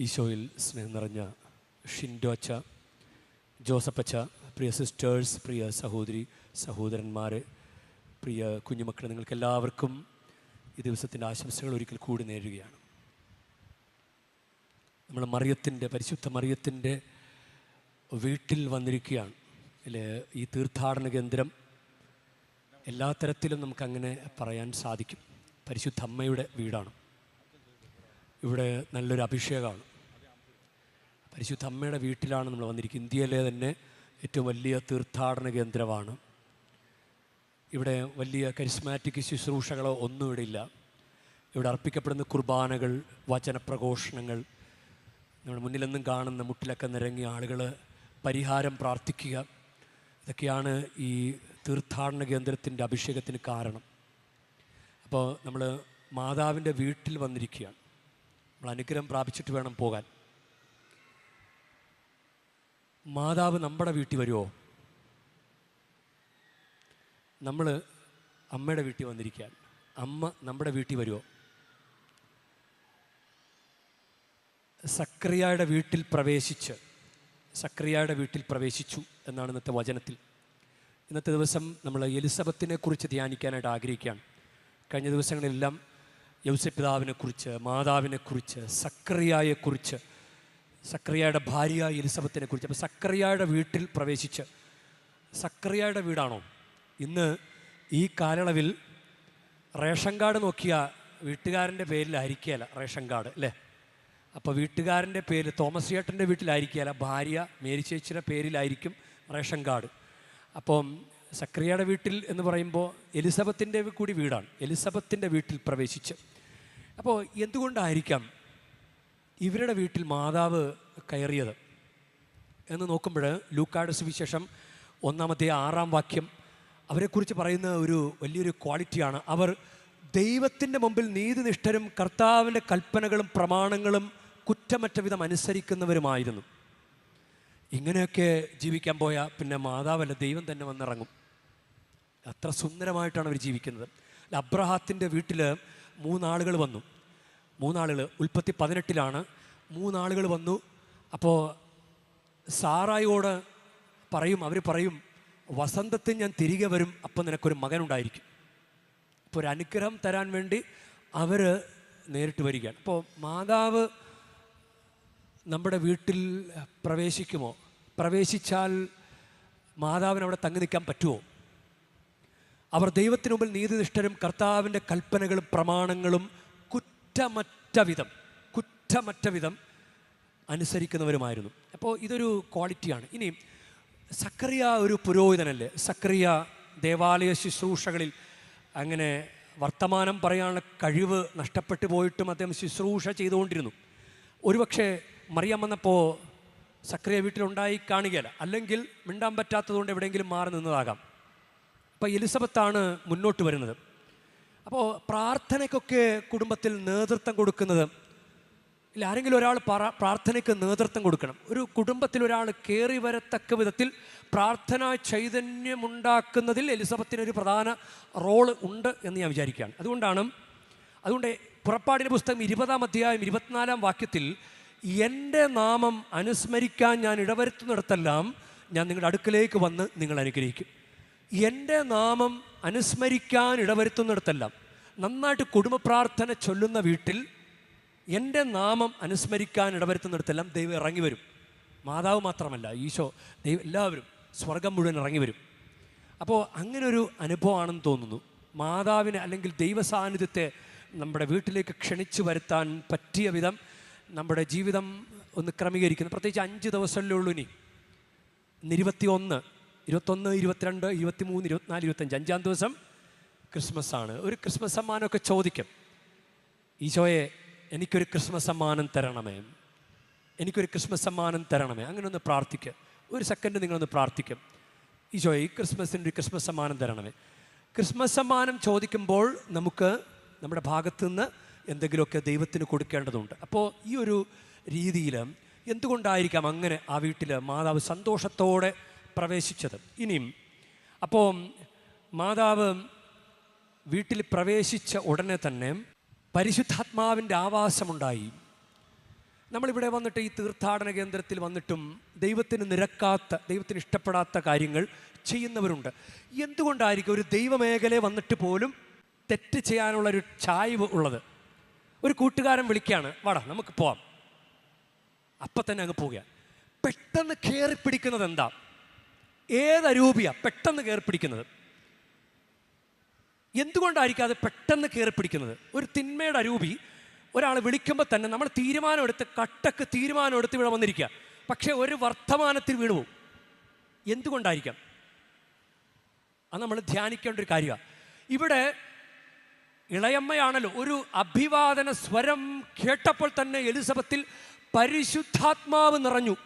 ഈശോയിൽ സ്നേഹം നിറഞ്ഞ ഷിൻഡോ അച്ഛ ജോസഫ് അച്ഛ പ്രിയ സിസ്റ്റേഴ്സ് പ്രിയ സഹോദരി സഹോദരന്മാർ പ്രിയ കുഞ്ഞുമക്കൾ നിങ്ങൾക്ക് എല്ലാവർക്കും ഈ ദിവസത്തിന്റെ ആശംസകൾ ഒരിക്കൽ കൂടി നേരുകയാണ്. നമ്മൾ മറിയത്തിന്റെ പരിശുദ്ധ മറിയത്തിന്റെ വീട്ടിൽ വന്നിരിക്കുകയാണ്. അല്ലേ? ഈ തീർത്ഥാടന കേന്ദ്രം എല്ലാ തരത്തിലും നമുക്കങ്ങനെ പറയാൻ സാധിക്കും. പരിശുദ്ധ അമ്മയുടെ വീടാണ്. ഇവിടെ നല്ലൊരു അഭിഷേകമാണ്. പരിശുദ്ധ അമ്മയുടെ വീട്ടിലാണ് നമ്മൾ വന്നിരിക്കുന്നത്. ഇന്ത്യയിലെ തന്നെ ഏറ്റവും വലിയ തീർത്ഥാടന കേന്ദ്രമാണ്. ഇവിടെ വലിയ കരിസ്മാറ്റിക് ശുശ്രൂഷകളോ ഒന്നും ഇവിടെ ഇല്ല. ഇവിടെ അർപ്പിക്കപ്പെടുന്ന കുർബാനകൾ വചനപ്രഘോഷണങ്ങൾ നമ്മുടെ മുന്നിലെന്നും കാണുന്ന മുട്ടിലൊക്കെ നിരങ്ങിയ ആളുകൾ പരിഹാരം പ്രാർത്ഥിക്കുക. ഇതൊക്കെയാണ് ഈ തീർത്ഥാടന കേന്ദ്രത്തിന്റെ അഭിഷേകത്തിന് കാരണം. അപ്പോൾ നമ്മൾ മാതാവിന്റെ വീട്ടിൽ വന്നിരിക്കുകയാണ്. നമ്മൾ അനുഗ്രഹം പ്രാപിച്ചിട്ട് വേണം പോകാൻ. മാതാവ് നമ്മുടെ വീട്ടിൽ വരുമോ നമ്മൾ അമ്മയുടെ വീട്ടിൽ വന്നിരിക്കുകയാണ്. അമ്മ നമ്മുടെ വീട്ടിൽ വരുമോ സക്രിയയുടെ വീട്ടിൽ പ്രവേശിച്ച് സക്രിയയുടെ വീട്ടിൽ പ്രവേശിച്ചു എന്നാണ് ഇന്നത്തെ വചനത്തിൽ. ഇന്നത്തെ ദിവസം നമ്മൾ എലിസബത്തിനെ കുറിച്ച് ധ്യാനിക്കാനായിട്ട് ആഗ്രഹിക്കുകയാണ്. കഴിഞ്ഞ ദിവസങ്ങളിലെല്ലാം യൗസപിതാവിനെക്കുറിച്ച് മാതാവിനെക്കുറിച്ച് സക്രിയയെക്കുറിച്ച് സക്രിയയുടെ ഭാര്യ എലിസബത്തിനെ കുറിച്ച്. അപ്പോൾ സക്രിയയുടെ വീട്ടിൽ പ്രവേശിച്ച് സക്രിയയുടെ വീടാണോ? ഇന്ന് ഈ കാലയളവിൽ റേഷൻ കാർഡ് നോക്കിയ വീട്ടുകാരന്റെ പേരിലായിരിക്കുകയല്ല റേഷൻ കാർഡ് അല്ലേ? അപ്പോൾ വീട്ടുകാരന്റെ പേര് തോമസ് ചേട്ടന്റെ വീട്ടിലായിരിക്കുകയല്ല ഭാര്യ മേരി ചേച്ചിയുടെ പേരിലായിരിക്കും റേഷൻ കാർഡ്. അപ്പം സക്രിയയുടെ വീട്ടിൽ എന്ന് പറയുമ്പോൾ എലിസബത്തിന്റെ കൂടി വീടാണ് എലിസബത്തിന്റെ വീട്ടിൽ പ്രവേശിച്ച്. അപ്പോൾ എന്തുകൊണ്ടായിരിക്കാം ഇവരുടെ വീട്ടിൽ മാതാവ് കയറിയത്. എന്ന് നോക്കുമ്പോൾ ലൂക്കാട് സുവിശേഷം ഒന്നാമത്തെ ആറാം വാക്യം അവരെക്കുറിച്ച് പറയുന്ന ഒരു വലിയൊരു ക്വാളിറ്റിയാണ്. അവർ ദൈവത്തിന്റെ മുമ്പിൽ നീതിനിഷ്ഠരും കർത്താവിന്റെ കൽപ്പനകളും പ്രമാണങ്ങളും കുറ്റമറ്റ വിധം അനുസരിക്കുന്നവരുമായിരുന്നു. ഇങ്ങനെയൊക്കെ ജീവിക്കാൻ പോയാൽ പിന്നെ മാതാവല്ല ദൈവം തന്നെ വന്നിറങ്ങും. അത്ര സുന്ദരമായിട്ടാണ് അവർ ജീവിക്കുന്നത്. അബ്രഹാത്തിന്റെ വീട്ടിൽ മൂന്നാളുകൾ വന്നു. മൂന്നാളുകൾ ഉൽപ്പത്തി പതിനെട്ടിലാണ് മൂന്നാളുകൾ വന്നു. അപ്പോൾ സാറായോട് പറയും അവർ പറയും വസന്തത്തിൽ ഞാൻ തിരികെ വരും അപ്പം നിനക്കൊരു മകനുണ്ടായിരിക്കും. അപ്പോൾ ഒരു അനുഗ്രഹം തരാൻ വേണ്ടി അവർ നേരിട്ട് വരികയാണ്. അപ്പോൾ മാതാവ് നമ്മുടെ വീട്ടിൽ പ്രവേശിക്കുമോ? പ്രവേശിച്ചാൽ മാതാവിന് അവിടെ തങ്ങി നിൽക്കാൻ പറ്റുമോ? അവർ ദൈവത്തിനു മുമ്പിൽ നീതിനിഷ്ഠരും കർത്താവിന്റെ കൽപ്പനകളും പ്രമാണങ്ങളും കുറ്റമറ്റ വിധം കുറ്റമറ്റ വിധം അനുസരിക്കുന്നവരുമായിരുന്നു. അപ്പോൾ ഇതൊരു ക്വാളിറ്റിയാണ്. ഇനി സക്രിയ ഒരു പുരോഹിതനല്ലേ? സക്രിയ ദേവാലയ ശുശ്രൂഷകളിൽ അങ്ങനെ വർത്തമാനം പറയാനുള്ള കഴിവ് നഷ്ടപ്പെട്ടു പോയിട്ടും അദ്ദേഹം ശുശ്രൂഷ ചെയ്തുകൊണ്ടിരുന്നു. ഒരുപക്ഷെ മറിയാൻ വന്നപ്പോൾ സക്രിയ വീട്ടിലുണ്ടായി കാണുകയില്ല. അല്ലെങ്കിൽ മിണ്ടാൻ പറ്റാത്തതുകൊണ്ട് എവിടെയെങ്കിലും മാറി നിന്നതാകാം. അപ്പോൾ എലിസബത്താണ് മുന്നോട്ട് വരുന്നത്. അപ്പോൾ പ്രാർത്ഥനയ്ക്കൊക്കെ കുടുംബത്തിൽ നേതൃത്വം കൊടുക്കുന്നത് ഇല്ല ആരെങ്കിലും ഒരാൾ പ്രാർത്ഥനയ്ക്ക് നേതൃത്വം കൊടുക്കണം. ഒരു കുടുംബത്തിൽ ഒരാൾ കയറി വരത്തക്ക വിധത്തിൽ പ്രാർത്ഥനാ ചൈതന്യമുണ്ടാക്കുന്നതിൽ എലിസബത്തിന് ഒരു പ്രധാന റോൾ ഉണ്ട് എന്ന് ഞാൻ വിചാരിക്കുകയാണ്. അതുകൊണ്ടാണ് അതുകൊണ്ട് പുറപ്പാടിന്റെ പുസ്തകം ഇരുപതാം അധ്യായം ഇരുപത്തിനാലാം വാക്യത്തിൽ എന്റെ നാമം അനുസ്മരിക്കാൻ ഞാൻ ഇടവരുത്തുന്നിടത്തെല്ലാം ഞാൻ നിങ്ങളുടെ അടുക്കലേക്ക് വന്ന് നിങ്ങൾ അനുഗ്രഹിക്കും. എന്റെ നാമം അനുസ്മരിക്കാൻ ഇടവരുത്തുന്നിടത്തെല്ലാം നന്നായിട്ട് കുടുംബ പ്രാർത്ഥന ചൊല്ലുന്ന വീട്ടിൽ എന്റെ നാമം അനുസ്മരിക്കാൻ ഇടവരുത്തുന്നിടത്തെല്ലാം ദൈവം ഇറങ്ങി വരും. മാതാവ് മാത്രമല്ല ഈശോ ദൈവം എല്ലാവരും സ്വർഗം മുഴുവൻ ഇറങ്ങി വരും. അപ്പോൾ അങ്ങനെ ഒരു അനുഭവമാണെന്ന് തോന്നുന്നു. മാതാവിനെ അല്ലെങ്കിൽ ദൈവ സാന്നിധ്യത്തെ നമ്മുടെ വീട്ടിലേക്ക് ക്ഷണിച്ചു വരുത്താൻ പറ്റിയ വിധം നമ്മുടെ ജീവിതം ഒന്ന് ക്രമീകരിക്കുന്നു. പ്രത്യേകിച്ച് അഞ്ച് ദിവസമല്ലേ ഉള്ളൂ ഇനി. ഇരുപത്തി ഒന്ന് ഇരുപത്തൊന്ന് ഇരുപത്തിരണ്ട് ഇരുപത്തിമൂന്ന് ഇരുപത്തിനാല് ഇരുപത്തഞ്ച് അഞ്ചാം ദിവസം ക്രിസ്മസ് ആണ് ഒരു ക്രിസ്മസ് സമ്മാനമൊക്കെ ചോദിക്കും. ഈശോയെ എനിക്കൊരു ക്രിസ്മസ് സമ്മാനം തരണമേ. എനിക്കൊരു ക്രിസ്മസ് സമ്മാനം തരണമേ. അങ്ങനെ ഒന്ന് പ്രാർത്ഥിക്കുക ഒരു സെക്കൻഡ് നിങ്ങളൊന്ന് പ്രാർത്ഥിക്കും. ഈശോ ഈ ക്രിസ്മസിന് ഒരു ക്രിസ്മസ് സമ്മാനം തരണമേ. ക്രിസ്മസ് സമ്മാനം ചോദിക്കുമ്പോൾ നമുക്ക് നമ്മുടെ ഭാഗത്തു നിന്ന് എന്തെങ്കിലുമൊക്കെ ദൈവത്തിന് കൊടുക്കേണ്ടതുണ്ട്. അപ്പോൾ ഈ ഒരു രീതിയിൽ എന്തുകൊണ്ടായിരിക്കാം അങ്ങനെ ആ വീട്ടിൽ മാതാവ് സന്തോഷത്തോടെ പ്രവേശിച്ചത്? ഇനിയും അപ്പോൾ മാതാവ് വീട്ടിൽ പ്രവേശിച്ച ഉടനെ തന്നെ പരിശുദ്ധാത്മാവിന്റെ ആവാസമുണ്ടായി. നമ്മളിവിടെ വന്നിട്ട് ഈ തീർത്ഥാടന കേന്ദ്രത്തിൽ വന്നിട്ടും ദൈവത്തിന് നിരക്കാത്ത ദൈവത്തിന് ഇഷ്ടപ്പെടാത്ത കാര്യങ്ങൾ ചെയ്യുന്നവരുണ്ട്. എന്തുകൊണ്ടായിരിക്കും ഒരു ദൈവമേഖലയെ വന്നിട്ട് പോലും തെറ്റ് ചെയ്യാനുള്ള ഒരു ചായ്വ് ഉള്ളത്? ഒരു കൂട്ടുകാരൻ വിളിക്കുകയാണ് വാടാ നമുക്ക് പോവാം. അപ്പം തന്നെ അങ്ങ് പോവുക പെട്ടെന്ന് കയറി പിടിക്കുന്നത് എന്താ ഏതരൂപിയാണ് പെട്ടെന്ന് കയറി പിടിക്കുന്നത് എന്തുകൊണ്ടായിരിക്കും അത് പെട്ടെന്ന് കയറി പിടിക്കുന്നത്? ഒരു തിന്മയുടെ അരൂപി ഒരാൾ വിളിക്കുമ്പോൾ തന്നെ നമ്മൾ തീരുമാനമെടുത്ത് കട്ടക്ക് തീരുമാനമെടുത്ത് ഇവിടെ വന്നിരിക്കുക. പക്ഷേ ഒരു വർത്തമാനത്തിൽ വീണു പോകും എന്തുകൊണ്ടായിരിക്കാം? അത് നമ്മൾ ധ്യാനിക്കേണ്ട ഒരു കാര്യമാണ് ഇവിടെ ഇളയമ്മയാണല്ലോ ഒരു അഭിവാദന സ്വരം കേട്ടപ്പോൾ തന്നെ എലിസബത്തിൽ പരിശുദ്ധാത്മാവ് നിറഞ്ഞു.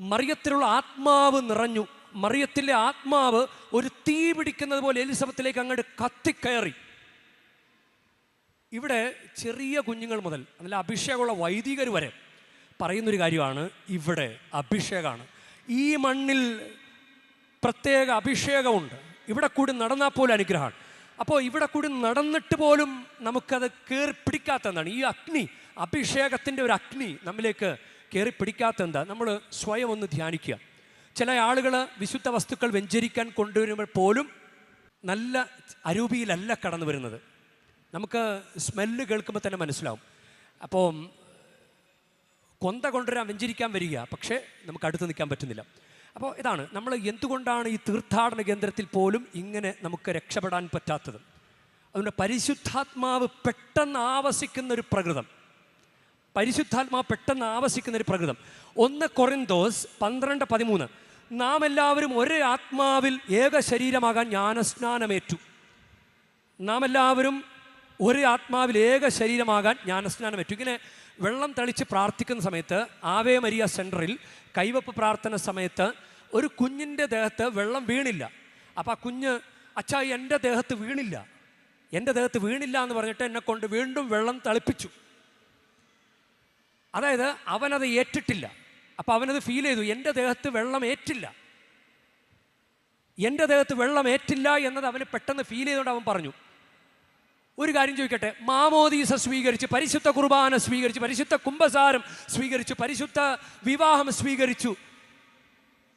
മറിയത്തിലുള്ള ആത്മാവ് നിറഞ്ഞു. മറിയത്തിലെ ആത്മാവ് ഒരു തീ പിടിക്കുന്നത് പോലെ എലിസബത്തിലേക്ക് അങ്ങോട്ട് കത്തിക്കയറി. ഇവിടെ ചെറിയ കുഞ്ഞുങ്ങൾ മുതൽ നല്ല അഭിഷേകമുള്ള വൈദികർ വരെ പറയുന്നൊരു കാര്യമാണ് ഇവിടെ അഭിഷേകമാണ് ഈ മണ്ണിൽ പ്രത്യേക അഭിഷേകമുണ്ട്. ഇവിടെ കൂടി നടന്നാൽ പോലും അനുഗ്രഹമാണ്. അപ്പോൾ ഇവിടെ കൂടി നടന്നിട്ട് പോലും നമുക്കത് കയറി പിടിക്കാത്തതാണ് ഈ അഗ്നി അഭിഷേകത്തിന്റെ ഒരു അഗ്നി നമ്മിലേക്ക് കയറി പിടിക്കാത്ത എന്താ നമ്മൾ സ്വയം ഒന്ന് ധ്യാനിക്കുക. ചില ആളുകൾ വിശുദ്ധ വസ്തുക്കൾ വെഞ്ചരിക്കാൻ കൊണ്ടുവരുമ്പോൾ പോലും നല്ല അരൂപിയിലല്ല കടന്നു വരുന്നത്. നമുക്ക് സ്മെല്ല് കേൾക്കുമ്പോൾ തന്നെ മനസ്സിലാവും. അപ്പോൾ കൊന്ത കൊണ്ടുവരാൻ വെഞ്ചരിക്കാൻ വരിക പക്ഷേ നമുക്ക് അടുത്ത് നിൽക്കാൻ പറ്റുന്നില്ല. അപ്പോൾ ഇതാണ് നമ്മൾ എന്തുകൊണ്ടാണ് ഈ തീർത്ഥാടന കേന്ദ്രത്തിൽ പോലും ഇങ്ങനെ നമുക്ക് രക്ഷപ്പെടാൻ പറ്റാത്തത്? അതുകൊണ്ട് പരിശുദ്ധാത്മാവ് പെട്ടെന്ന് ആവസിക്കുന്ന ഒരു പ്രകൃതം. പരിശുദ്ധാത്മാവ് പെട്ടെന്ന് ആവസിക്കുന്ന ഒരു പ്രകൃതം. ഒന്ന് കൊറിന്തോസ് പന്ത്രണ്ട് പതിമൂന്ന്. നാം എല്ലാവരും ഒരേ ആത്മാവിൽ ഏക ശരീരമാകാൻ ജ്ഞാനസ്നാനമേറ്റു. നാം എല്ലാവരും ഒരേ ആത്മാവിൽ ഏക ശരീരമാകാൻ ജ്ഞാനസ്നാനമേറ്റു. ഇങ്ങനെ വെള്ളം തളിച്ച് പ്രാർത്ഥിക്കുന്ന സമയത്ത് ആവേ മരിയ സെന്ററിൽ കൈവപ്പ് പ്രാർത്ഥന സമയത്ത് ഒരു കുഞ്ഞിന്റെ ദേഹത്ത് വെള്ളം വീണില്ല. അപ്പോൾ ആ കുഞ്ഞ് അച്ഛാ എന്റെ ദേഹത്ത് വീണില്ല. എന്റെ ദേഹത്ത് വീണില്ല എന്ന് പറഞ്ഞിട്ട് എന്നെ കൊണ്ട് വീണ്ടും വെള്ളം തളിപ്പിച്ചു. അതായത് അവനത് ഏറ്റിട്ടില്ല. അപ്പോൾ അവനത് ഫീൽ ചെയ്തു എന്റെ ദേഹത്ത് വെള്ളം ഏറ്റില്ല. എന്റെ ദേഹത്ത് വെള്ളം ഏറ്റില്ല എന്നത് അവന് പെട്ടെന്ന് ഫീൽ ചെയ്തുകൊണ്ട് അവൻ പറഞ്ഞു. ഒരു കാര്യം ചോദിക്കട്ടെ മാമോദീസ സ്വീകരിച്ച് പരിശുദ്ധ കുർബാന സ്വീകരിച്ച് പരിശുദ്ധ കുംഭസാരം സ്വീകരിച്ചു പരിശുദ്ധ വിവാഹം സ്വീകരിച്ചു.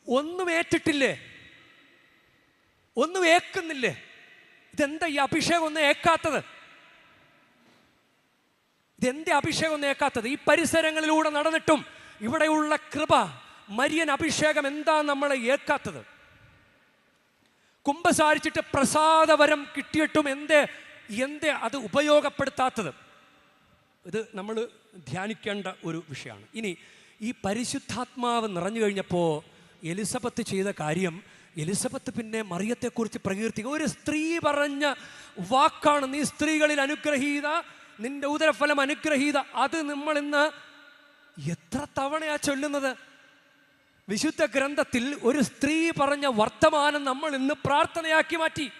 ഒന്നും ഏറ്റിട്ടില്ലേ? ഒന്നും ഏക്കുന്നില്ലേ? ഇതെന്താ ഈ അഭിഷേകം ഒന്നും ഏക്കാത്തത്? ഇതെന്താ അഭിഷേകം ഒന്നും ഏക്കാത്തത്? ഈ പരിസരങ്ങളിലൂടെ നടന്നിട്ടും ഇവിടെയുള്ള കൃപ മരിയൻ അഭിഷേകം എന്താ നമ്മളെ ഏക്കാത്തത് കുംഭസാരിച്ചിട്ട് പ്രസാദവരം കിട്ടിയിട്ടും എന്തേ എന്തേ അത് ഉപയോഗപ്പെടുത്താത്തത്? ഇത് നമ്മൾ ധ്യാനിക്കേണ്ട ഒരു വിഷയമാണ്. ഇനി ഈ പരിശുദ്ധാത്മാവ് നിറഞ്ഞു കഴിഞ്ഞപ്പോൾ എലിസബത്ത് ചെയ്ത കാര്യം എലിസബത്ത് പിന്നെ മറിയത്തെക്കുറിച്ച് പ്രകീർത്തിക്കുക ഒരു സ്ത്രീ പറഞ്ഞ വാക്കാണ് നീ സ്ത്രീകളിൽ അനുഗ്രഹീത നിന്റെ ഉദരഫലം അനുഗ്രഹീത. അത് നമ്മൾ ഇന്ന് എത്ര തവണയാ ചൊല്ലുന്നത്? വിശുദ്ധ ഗ്രന്ഥത്തിൽ ഒരു സ്ത്രീ പറഞ്ഞ വർത്തമാനം നമ്മൾ ഇന്ന് പ്രാർത്ഥനയാക്കി മാറ്റി.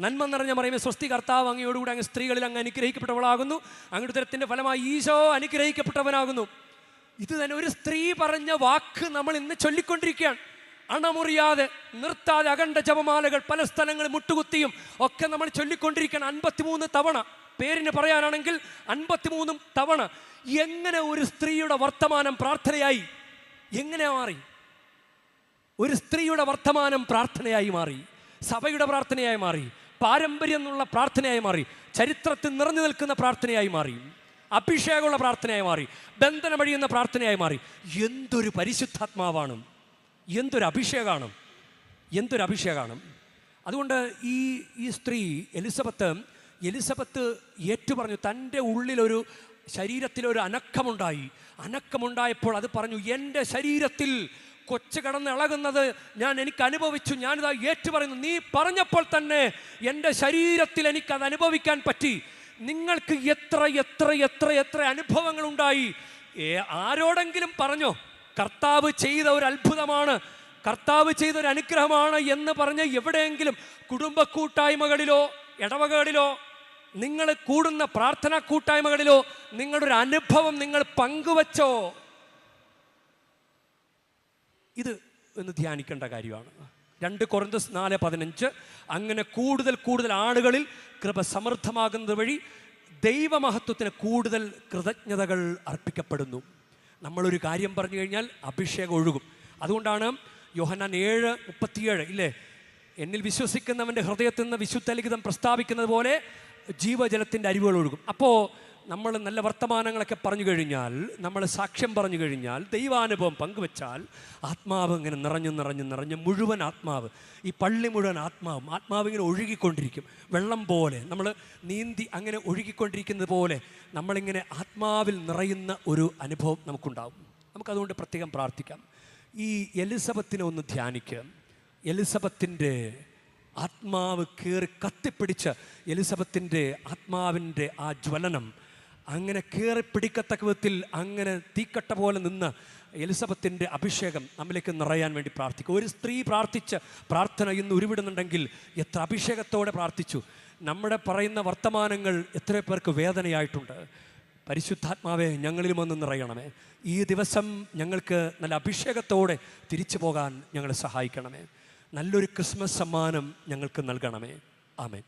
നന്മ നിറഞ്ഞ പറയുമ്പോൾ സ്വസ്തി കർത്താവ് അങ്ങയോടുകൂടി അങ്ങ് സ്ത്രീകളിൽ അങ്ങ് അനുഗ്രഹിക്കപ്പെട്ടവളാകുന്നു. അങ്ങയുടെ ഉദരത്തിന്റെ ഫലമായി ഈശോ അനുഗ്രഹിക്കപ്പെട്ടവനാകുന്നു. ഇത് തന്നെ ഒരു സ്ത്രീ പറഞ്ഞ വാക്ക് നമ്മൾ ഇന്ന് ചൊല്ലിക്കൊണ്ടിരിക്കുകയാണ്. അണമുറിയാതെ നിർത്താതെ അകണ്ട ജപമാലകൾ പല സ്ഥലങ്ങളിൽ മുട്ടുകുത്തിയും ഒക്കെ നമ്മൾ ചൊല്ലിക്കൊണ്ടിരിക്കുകയാണ്. അൻപത്തിമൂന്ന് തവണ. പേരിന് പറയാനാണെങ്കിൽ അൻപത്തിമൂന്നും തവണ എങ്ങനെ ഒരു സ്ത്രീയുടെ വർത്തമാനം പ്രാർത്ഥനയായി? എങ്ങനെ മാറി? ഒരു സ്ത്രീയുടെ വർത്തമാനം പ്രാർത്ഥനയായി മാറി സഭയുടെ പ്രാർത്ഥനയായി മാറി പാരമ്പര്യം എന്നുള്ള പ്രാർത്ഥനയായി മാറി ചരിത്രത്തിൽ നിറഞ്ഞു നിൽക്കുന്ന പ്രാർത്ഥനയായി മാറി അഭിഷേകമുള്ള പ്രാർത്ഥനയായി മാറി ബന്ധനമഴിയുന്ന പ്രാർത്ഥനയായി മാറി. എന്തൊരു പരിശുദ്ധാത്മാവാണ്? എന്തൊരു അഭിഷേകമാണ് എന്തൊരു അഭിഷേകമാണ് അതുകൊണ്ട് ഈ ഈ സ്ത്രീ എലിസബത്ത് എലിസബത്ത് ഏറ്റുപറഞ്ഞു തന്റെ ഉള്ളിലൊരു ശരീരത്തിലൊരു അനക്കമുണ്ടായി. അനക്കമുണ്ടായപ്പോൾ അത് പറഞ്ഞു എന്റെ ശരീരത്തിൽ കൊച്ചു കടന്ന് ഇളകുന്നത് ഞാൻ എനിക്ക് അനുഭവിച്ചു ഞാനിതാ ഏറ്റു പറയുന്നു നീ പറഞ്ഞപ്പോൾ തന്നെ എന്റെ ശരീരത്തിൽ എനിക്കത് അനുഭവിക്കാൻ പറ്റി. നിങ്ങൾക്ക് എത്ര എത്ര എത്ര എത്ര ഏ, ആരോടെങ്കിലും പറഞ്ഞോ കർത്താവ് ചെയ്ത ഒരു അത്ഭുതമാണ് കർത്താവ് ചെയ്തൊരു അനുഗ്രഹമാണ് എന്ന് പറഞ്ഞ് എവിടെയെങ്കിലും കുടുംബ കൂട്ടായ്മകളിലോ ഇടവകളിലോ നിങ്ങൾ കൂടുന്ന പ്രാർത്ഥനാ കൂട്ടായ്മകളിലോ നിങ്ങളുടെ ഒരു അനുഭവം നിങ്ങൾ പങ്കുവച്ചോ? ഇത് എന്ന് ധ്യാനിക്കേണ്ട കാര്യമാണ്. രണ്ട് കൊറന്തസ് നാല് പതിനഞ്ച്. അങ്ങനെ കൂടുതൽ കൂടുതൽ ആളുകളിൽ കൃപ സമൃദ്ധമാകുന്നത് വഴി ദൈവമഹത്വത്തിന് കൂടുതൽ കൃതജ്ഞതകൾ അർപ്പിക്കപ്പെടുന്നു. നമ്മളൊരു കാര്യം പറഞ്ഞു കഴിഞ്ഞാൽ അഭിഷേകം ഒഴുകും. അതുകൊണ്ടാണ് യോഹന്നാൻ ഏഴ് മുപ്പത്തിയേഴ് ഇല്ലേ? എന്നിൽ വിശ്വസിക്കുന്നവന്റെ ഹൃദയത്തിൽ നിന്ന് വിശുദ്ധ ലിഖിതം പ്രസ്താവിക്കുന്നത് പോലെ ജീവജലത്തിന്റെ അരിവുകൾ ഒഴുകും. അപ്പോൾ നമ്മൾ നല്ല വർത്തമാനങ്ങളൊക്കെ പറഞ്ഞു കഴിഞ്ഞാൽ നമ്മൾ സാക്ഷ്യം പറഞ്ഞു കഴിഞ്ഞാൽ ദൈവാനുഭവം പങ്കുവെച്ചാൽ ആത്മാവ് ഇങ്ങനെ നിറഞ്ഞു നിറഞ്ഞു നിറഞ്ഞ് മുഴുവൻ ആത്മാവ് ഈ പള്ളി മുഴുവൻ ആത്മാവും ആത്മാവ് ഇങ്ങനെ ഒഴുകിക്കൊണ്ടിരിക്കും. വെള്ളം പോലെ നമ്മൾ നീന്തി അങ്ങനെ ഒഴുകിക്കൊണ്ടിരിക്കുന്നത് പോലെ നമ്മളിങ്ങനെ ആത്മാവിൽ നിറയുന്ന ഒരു അനുഭവം നമുക്കുണ്ടാവും. നമുക്കതുകൊണ്ട് പ്രത്യേകം പ്രാർത്ഥിക്കാം. ഈ എലിസബത്തിനെ ഒന്ന് ധ്യാനിക്കുക എലിസബത്തിന്റെ ആത്മാവ് കയറി കത്തിപ്പിടിച്ച് എലിസബത്തിന്റെ ആത്മാവിന്റെ ആ ജ്വലനം അങ്ങനെ കയറി പിടിക്കത്തക്ക വിധത്തിൽ അങ്ങനെ തീക്കട്ട പോലെ നിന്ന് എലിസബത്തിന്റെ അഭിഷേകം നമ്മിലേക്ക് നിറയാൻ വേണ്ടി പ്രാർത്ഥിക്കും. ഒരു സ്ത്രീ പ്രാർത്ഥിച്ച് പ്രാർത്ഥന ഇന്ന് ഉരുവിടുന്നുണ്ടെങ്കിൽ എത്ര അഭിഷേകത്തോടെ പ്രാർത്ഥിച്ചു. നമ്മുടെ പറയുന്ന വർത്തമാനങ്ങൾ എത്ര പേർക്ക് വേദനയായിട്ടുണ്ട്. പരിശുദ്ധാത്മാവെ ഞങ്ങളിലും ഒന്ന് നിറയണമേ. ഈ ദിവസം ഞങ്ങൾക്ക് നല്ല അഭിഷേകത്തോടെ തിരിച്ചു പോകാൻ ഞങ്ങളെ സഹായിക്കണമേ. നല്ലൊരു ക്രിസ്മസ് സമ്മാനം ഞങ്ങൾക്ക് നൽകണമേ. ആമേൻ.